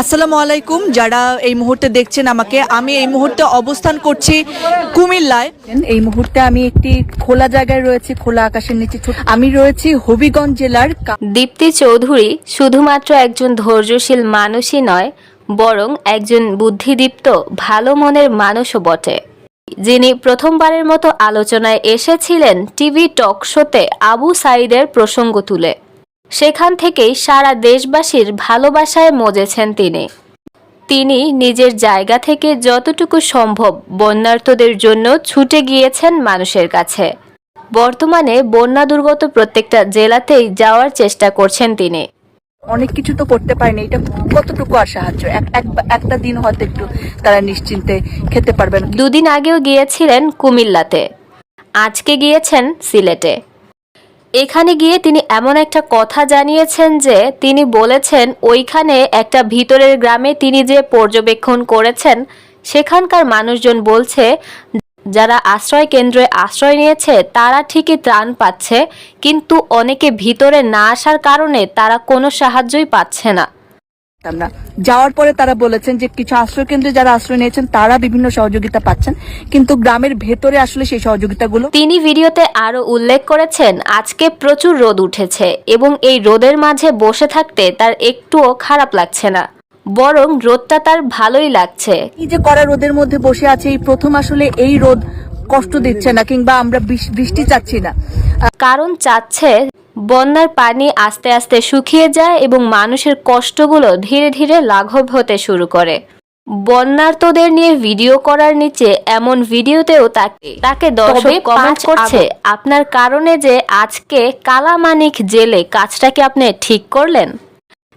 আসসালামু আলাইকুম। যারা এই মুহূর্তে দেখছেন আমাকে আমি এই মুহূর্তে অবস্থান করছি কুমিল্লায়। এই মুহূর্তে আমি একটি খোলা জায়গায় রয়েছি খোলা আকাশের নিচে আমি রয়েছি হবিগঞ্জ জেলার দীপ্তি চৌধুরী শুধুমাত্র একজন ধৈর্যশীল মানুষই নয় বরং একজন বুদ্ধিদীপ্ত ভালো মনের মানুষও বটে। যিনি প্রথমবারের মতো আলোচনায় এসেছিলেন টিভি টক শোতে আবু সাইদের প্রসঙ্গ তুলে। সেখান থেকেই সারা দেশবাসীর ভালোবাসায় মজেছেন তিনি। তিনি নিজের জায়গা থেকে যতটুকু সম্ভব বন্যার্থদের জন্য ছুটে গিয়েছেন মানুষের কাছে। বর্তমানে বন্যা দুর্গত প্রত্যেকটা জেলাতেই যাওয়ার চেষ্টা করছেন তিনি। অনেক কিছু তো করতে পারেনি এটা কতটুকু আর সাহায্য? এক- এক- একটা দিন হয়তো একটু তারা নিশ্চিন্তে খেতে পারবেন। দুদিন আগেও গিয়েছিলেন কুমিল্লাতে। আজকে গিয়েছেন সিলেটে। এখানে গিয়ে তিনি এমন একটা কথা জানিয়েছেন যে তিনি বলেছেন, ওইখানে একটা ভিতরের গ্রামে তিনি যে পর্যবেক্ষণ করেছেন, সেখানকার মানুষজন বলছে, যারা আশ্রয় কেন্দ্রে আশ্রয় নিয়েছে, তারা ঠিকই ত্রাণ পাচ্ছে, কিন্তু অনেকে ভিতরে না আসার কারণে তারা কোনো সাহায্যই পাচ্ছে না। না যাওয়ার পরে তারা বলেছেন যে কিছু আশ্রয় কেন্দ্রে যারা আশ্রয় নিয়েছেন তারা বিভিন্ন সহযোগিতা পাচ্ছেন। কিন্তু গ্রামের ভেতরে আসলে সেই সহযোগিতাগুলো তিনি ভিডিওতে আরও উল্লেখ করেছেন আজকে প্রচুর রোদ উঠেছে এবং এই রোদের মাঝে বসে থাকতে তার একটুও খারাপ লাগছে না। বরং রোদটা তার ভালোই লাগছে। এই যে কড়া রোদের মধ্যে বসে আছে এই প্রথম আসলে এই রোদ কষ্ট দিচ্ছে না কিংবা আমরা বৃষ্টি চাচ্ছি না। কারণ চাচ্ছে বন্যার পানি আস্তে আস্তে শুকিয়ে যায় এবং মানুষের কষ্টগুলো ধীরে ধীরে লাঘব হতে শুরু করে। বন্যার্তদের নিয়ে ভিডিও করার নিচে এমন ভিডিওতেও তাকে তাকে দর্শক কমেন্ট করছে আপনার কারণে যে আজকে কালামানিক জেলে কাজটা কি আপনি ঠিক করলেন?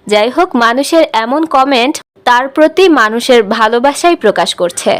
যাই হোক মানুষের এমন কমেন্ট তার প্রতি মানুষের ভালোবাসাই প্রকাশ করছে।